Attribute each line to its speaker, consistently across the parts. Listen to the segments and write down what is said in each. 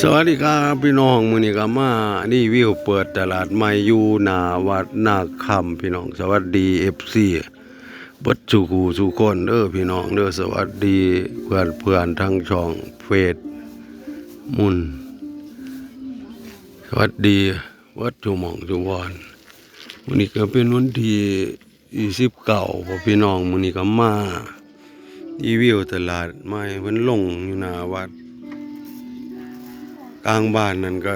Speaker 1: สวัสดีครับพี่น้องมือนี้ก็มานี่วิวเปิดตลาดใหม่อยู่หนาวัดนาคำพี่น้องสวัสดี FC เบิดสุขูสุคนเด้อพี่น้องเด้อสวัสดีเพื่อนเพื่อนทั้งช่องเฟซมุนสวัสดีวัดจุหมองจุวอนมือนี้ก็เป็นวันที่29พอพี่น้องมือนี้ก็มารีวิวตลาดใหม่เพิ่นลงอยู่หนาวัด กลางบ้านนั่นก็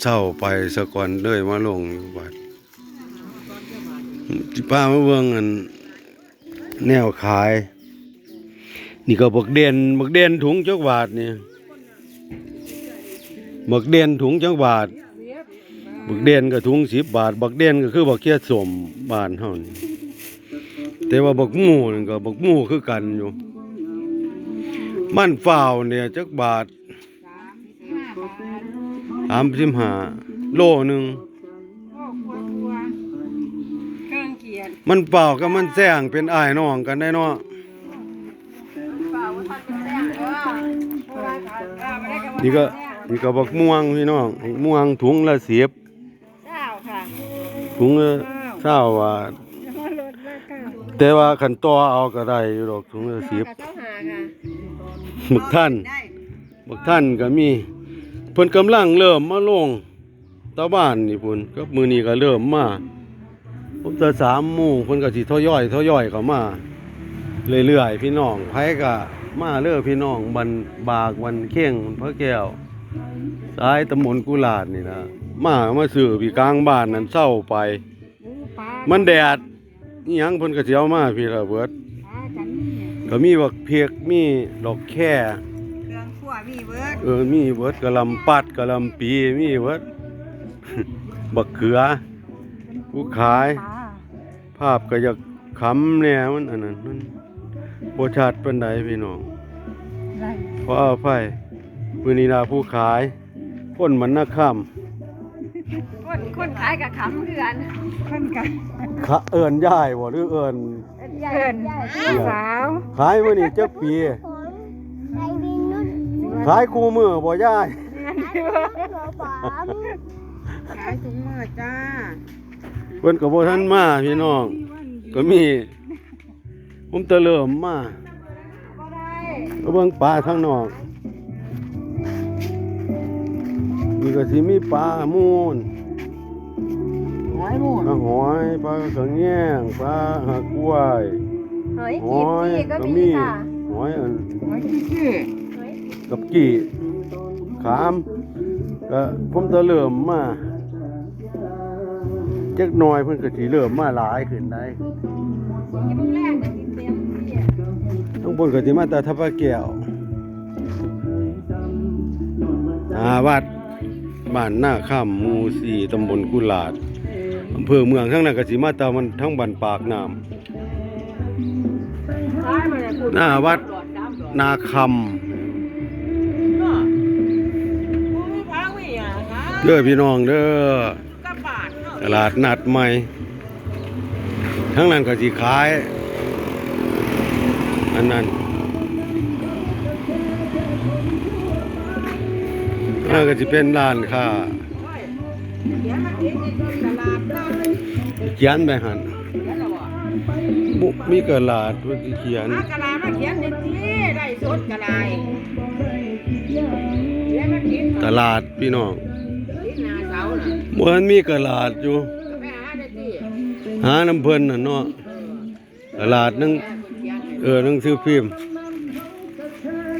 Speaker 1: เช่าไปสะก่อนเลยมาลงอยู่วัดที่ป้ามาเบิ่งอันแนวขาย นี่ก็บักเด่นบักเด่นถุงจักบาทนี่บักเด่นถุงจักบาทบักเด่นก็ถุงสิบบาท บักเด่นก็คือบักเคียสมบานเฮานี่แต่ว่าบักหมูนั่นก็บักหมูคือกันอยู่ มันฝ้าวเนี่ยจักบาท สามสิบห้าโลหนึ่ง
Speaker 2: เครื่องเขียน
Speaker 1: มันเปล่ากับมันแซงเป็นอ้ายน้องกันได้เนาะ
Speaker 2: เปล่าว่าท่านจะแจ้งเออเพราะว่าอ่าไม่ได้กับว่า
Speaker 1: นี่ก็
Speaker 2: แจ้ง
Speaker 1: นี่ก็บักม่วงพี่น้องบักม่วงถุงละสิบ
Speaker 2: เจ้าค่ะ
Speaker 1: ถุงละเศร้าบาท
Speaker 2: ลดราคา
Speaker 1: แต่ว่าขันต่อเอาก็ได้อยู่ดอกถุงละสิบ
Speaker 2: กับเจ้าหาค่ะ
Speaker 1: หมึกท่าน
Speaker 2: ได้
Speaker 1: หมึกท่านก็มี เพิ่นกำลังเริ่มมาลงตะบ้านนี่พุ่นก็มือนี้ก็เริ่มมาผมจะสามโมงเพิ่นก็สิทย่อยทย่อยเข้ามาเรื่อยๆพี่น้องไผก็มาเด้อพี่น้องบันบากวันเข่งพระแก้วสายตำบลกุลาดนี่นะมามาซื้อพี่กลางบ้านนั่นเศร้าไป
Speaker 2: มั
Speaker 1: นแดดอิหยังเพิ่นก็สิเอามาพี่ละเบิด
Speaker 2: ปลากันเนี่ย
Speaker 1: ก็มีบักเพียกมีดอกแค่
Speaker 2: มีเบิร์ด
Speaker 1: เออมีเบิดกะหลำปัดกะหลำปีมีเบิดบักเขือผู้ขาย
Speaker 2: ปลา
Speaker 1: ภาพก็อยากขำแน่มันอันนั้นมันบ่ชัดปานใดพี่น้อง
Speaker 2: ได้
Speaker 1: ขออภัยมื้อนี้ล่ะผู้ขายคนมันนักค่
Speaker 2: คนคนขายกับขำเดือนคนกันำ
Speaker 1: ขะเอิ้นยายบ่หรือเอิ้น
Speaker 2: เอินสาว
Speaker 1: ขายมื้อนี้จักปี ขายคู่มือบ่ยาย
Speaker 2: ขายถุงมือจ้า
Speaker 1: เพิ่นก็บ่ทันมาพี่น้อง ก็มี ผมตะเริ่มมา
Speaker 2: ก็ได้
Speaker 1: ก็เบิ่งปลาข้างนอกนี่ก็สิมีปลามูน
Speaker 2: หอยหมู
Speaker 1: ปลาหอยปลากระแงงปลาหักกล้วย
Speaker 2: หอย
Speaker 1: ห
Speaker 2: จีบ
Speaker 1: อย
Speaker 2: จีก็
Speaker 1: ก็
Speaker 2: มี
Speaker 1: มี
Speaker 2: ค่ะ
Speaker 1: หอยอัน
Speaker 2: หอยจีจี
Speaker 1: กับกี่ขามก็ผมจะเริ่มมาจักหน่อยเพิ่นก็สิเริ่มมาหลายขึ้นได้
Speaker 2: ยังแรกก็กินเต็มที่
Speaker 1: ทั้งบนก็สิมาแต่ทับปะแก้วอาวัดบ้านหน้าข้ามหมู่สี่ตำบลกุหลาดอำเภอเมืองทั้งนั้นก็สิมาแต่มันทั้งบ้านปากน้ำหน้าวัดนาคำ เด้อพี่น้องเด้อตลาดนัดใหม่ ทั้งนั้นก็สิขาย อันนั้นนั่นก็จะเป็นร้านค้าเขียนไปหันบุมีกระดาษว่าสิเขียน
Speaker 2: กระลามาเขียนในที่ได้สดกระลายเขียนมากิน
Speaker 1: ตลาดพี่น้อง
Speaker 2: กินหน้าเสาน่ะ
Speaker 1: บ่มันมีกระดาษอยู่
Speaker 2: หา
Speaker 1: น้ำเพลินน่ะเนาะตลาดนึง
Speaker 2: เขียน
Speaker 1: เออหนังสือพิมพ์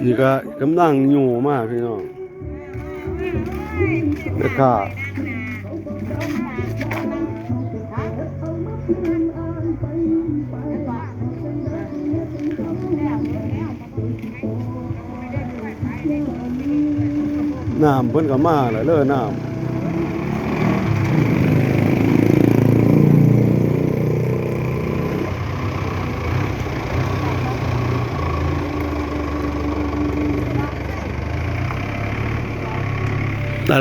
Speaker 1: นี่ก็กำลังอยู่มากพี่น้องนะครับน้ำเพิ่นก็มาแล้วเด้อน้ำ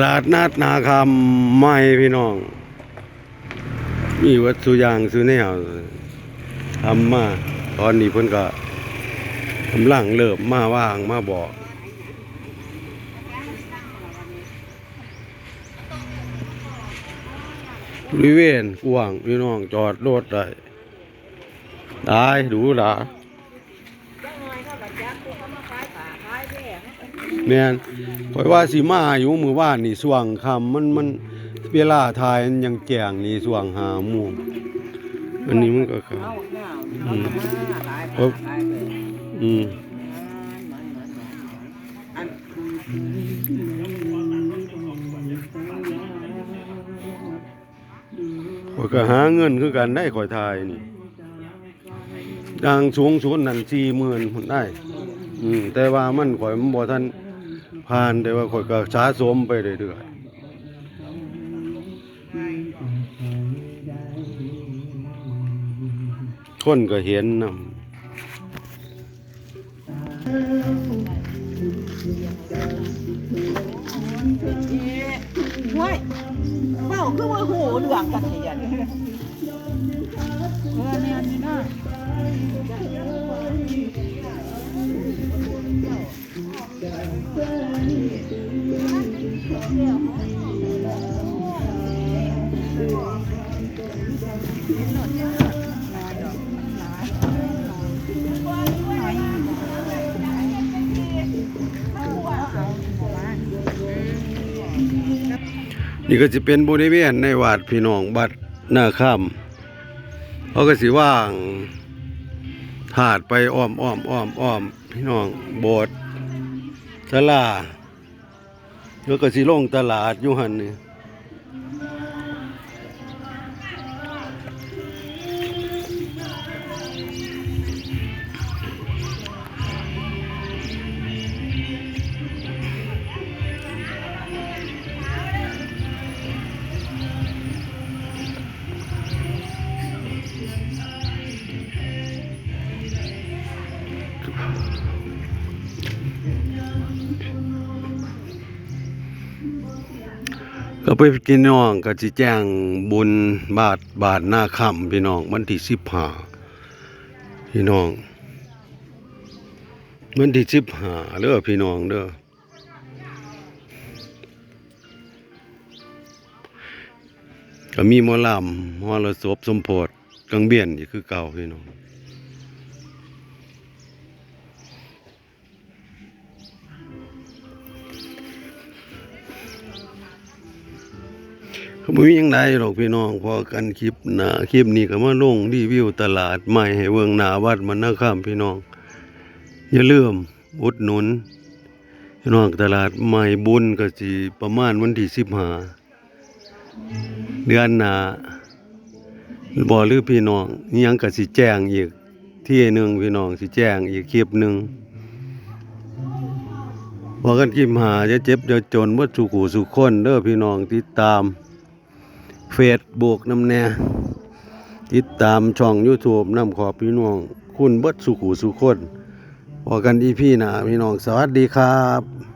Speaker 1: ลาดนัดนาคำไม่พี่น้อง มีวัตถุยางซื้อแยวทำมาตอนนี้เพิ่นก็กำลังเริ่มมาว่างมาบอกบริเวณกว้างพี่น้องจอดรถได้ได้ดูหลา
Speaker 2: แม่
Speaker 1: นข่อยว่าสิมาอยู่มื้อวานนี่สว่างค่ำมันมันเวลาถ่ายมันยังแจ้งนี่สว่างหาโมงอันนี้มันก็ครับ
Speaker 2: เอาเงาเอามาขาย
Speaker 1: ครั
Speaker 2: ป่า
Speaker 1: บ
Speaker 2: ขายแพร่
Speaker 1: อืม
Speaker 2: อัน
Speaker 1: ข่อยก็หาเงินคือกันได้ข่อยถ่ายนี่ดังสูงสุดนั่น40,000พุ่นได้ อืมแต่ว่ามันข่อยมันบ่ทัน ผ่านแต่ว่าข่อยก็สะสมไปเรื่อยๆคนก็เห็นนำ
Speaker 2: เฮ้ยเฝ้าคือว่าหูดวงกันเทียนเออเนี่ยนี่นะ
Speaker 1: นี่ก็จะเป็นบริเวณในวัดพี่น้องบัดหน้าค่ำเขาก็สิว่างถาดไปอ้อมอ้อมอ้อมอ้อมพี่น้องโบสถ์ตลาดแล้วก็สิลงตลาดอยู่หันนี่ ก็ไปกินน้องก็สิแจ้งบุญบาทบาทหน้าค่ำพี่น้องวันที่สิบห้าพี่น้องวันที่สิบห้าเด้อพี่น้องเด้อก็มีมอลำมอระศพสมโพธกังเบียนนี่คือเก่าพี่น้อง มีหยังไดหรอกพี่น้องพอกันคลิปหนาคลิปนี้ก็มาลงรีวิวตลาดใหม่ให้เบิ่งหนาวัดมันนะครับพี่น้อง อย่าลืมอุดหนุนพี่น้องตลาดใหม่บุญก็สิประมาณวันที่15เดือนหนาบ่หรือพี่น้องยังก็สิแจ้งอีกที่หนึ่งพี่น้องสิแจ้งอีกคลิปหนึ่งบอกันคลิปหาจะเจ็บจะจนบ่สุขูสุขคนเด้อพี่น้องติดตาม เฟซบุ๊กน้ำแน่ติดตามช่อง YouTube นำขอพี่น้อง คุณเบิดสุขูสุขคนพอกันอีพี่นะพี่น้องสวัสดีครับ